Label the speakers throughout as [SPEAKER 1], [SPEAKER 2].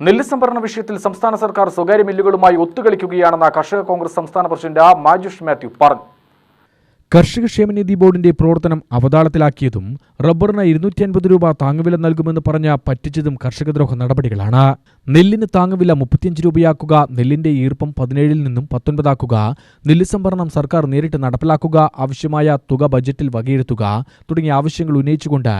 [SPEAKER 1] നെല്ല് സംഭരണ വിഷയത്തിൽ സംസ്ഥാന സർക്കാർ സ്വകാര്യ മില്ലുകളുമായി ഒത്തുകളിക്കുകയാണെന്ന് കർഷക കോൺഗ്രസ് സംസ്ഥാന പ്രസിഡന്റ് മാജുഷ് മാത്യു പറഞ്ഞു.
[SPEAKER 2] കർഷക ക്ഷേമനിധി ബോർഡിന്റെ പ്രവർത്തനം അവതാളത്തിലാക്കിയതും റബ്ബറിന് ഇരുന്നൂറ്റി അൻപത് രൂപ താങ്ങുവില നൽകുമെന്ന് പറഞ്ഞ പറ്റിച്ചതും കർഷകദ്രോഹ നടപടികളാണ്. നെല്ലിന് താങ്ങുവില മുപ്പത്തിയഞ്ച് രൂപയാക്കുക നെല്ലിന്റെ ഈർപ്പം പതിനേഴിൽ നിന്നും പത്തൊൻപതാക്കുക നെല്ല് സംഭരണം സർക്കാർ നേരിട്ട് നടപ്പിലാക്കുക ആവശ്യമായ തുക ബജറ്റിൽ വകയിരുത്തുക തുടങ്ങിയ ആവശ്യങ്ങൾ ഉന്നയിച്ചുകൊണ്ട്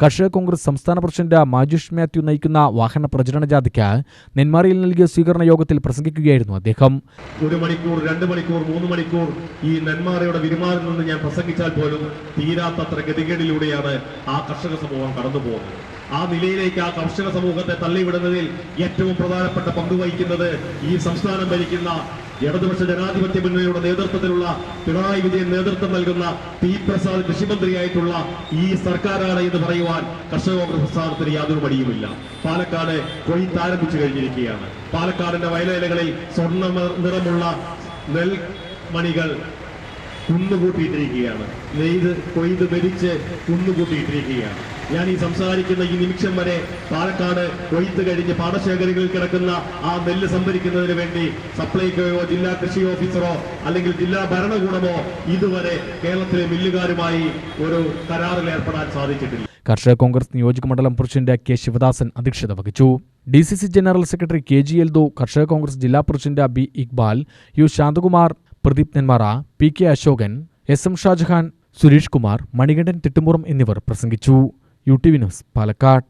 [SPEAKER 2] കർഷക കോൺഗ്രസ് സംസ്ഥാന പ്രസിഡന്റ് മാജുഷ് മാത്യു നയിക്കുന്ന വാഹന പ്രചരണ ജാഥയ്ക്ക് നെന്മാറയിൽ നൽകിയ സ്വീകരണ യോഗത്തിൽ പ്രസംഗിക്കുകയായിരുന്നു അദ്ദേഹം.
[SPEAKER 3] ഒരു മണിക്കൂർ രണ്ട് മണിക്കൂർ മൂന്ന് മണിക്കൂർ ഈ നെന്മാറയുടെ വിരുമാറിൽ നിന്ന് ഞാൻ പ്രസംഗിച്ചാൽ പോലും തീരാത്തത്ര ഗതികേടിലൂടെയാണ് ആ കർഷക സമൂഹം കടന്നു പോകുന്നത്. ആ നിലയിലേക്ക് ആ കർഷക സമൂഹത്തെ തള്ളിവിടുന്നതിൽ ഏറ്റവും പ്രധാനപ്പെട്ട പങ്ക് വഹിക്കുന്നത് ഈ സംസ്ഥാനം ഭരിക്കുന്ന ഇടതുപക്ഷ ജനാധിപത്യ മുന്നണിയുടെ നേതൃത്വത്തിലുള്ള പിണറായി വിജയൻ നേതൃത്വം നൽകുന്ന പി പ്രസാദ് കൃഷിമന്ത്രിയായിട്ടുള്ള ഈ സർക്കാരാണ് എന്ന് പറയുവാൻ കർഷക കോൺഗ്രസ് പ്രസ്ഥാനത്തിന് യാതൊരു മടിയുമില്ല. പാലക്കാട് കൊയ്ത്താരംഭിച്ചു കഴിഞ്ഞിരിക്കുകയാണ്. പാലക്കാടിന്റെ വയലേലകളിൽ സ്വർണ നിറമുള്ള നെൽമണികൾ കുന്നുകൂട്ടിയിട്ടിരിക്കുകയാണ്. നെയ്ത് കൊയ്ത് മരിച്ച് കുന്നുകൂട്ടിയിട്ടിരിക്കുകയാണ്. ഞാൻ ഈ സംസാരിക്കുന്ന ഈ നിമിഷം വരെ പാലക്കാട് കൊയ്ത്ത് കഴിഞ്ഞ് പാടശേഖരങ്ങളിൽ കിടക്കുന്ന ആ നെല്ല് സംഭരിക്കുന്നതിന് വേണ്ടി സപ്ലൈകോയോ ജില്ലാ കൃഷി ഓഫീസറോ അല്ലെങ്കിൽ ജില്ലാ ഭരണകൂടമോ ഇതുവരെ കേരളത്തിലെ മില്ലുകാരുമായി ഒരു കരാറിൽ ഏർപ്പെടാൻ സാധിച്ചിട്ടില്ല.
[SPEAKER 2] കർഷക കോൺഗ്രസ് നിയോജക മണ്ഡലം പ്രസിഡന്റ് കെ ശിവദാസൻ അധ്യക്ഷത വഹിച്ചു. D C C general secretary K G Eldho Karshaka Congress ജില്ലാ president B Iqbal U Santhakumar Pradeep Nenmara P K Asokan S M Shajahan Suresh Kumar Manikandan Thittumuram എന്നിവർ പ്രസംഗിച്ചു. U T V news Palakkad.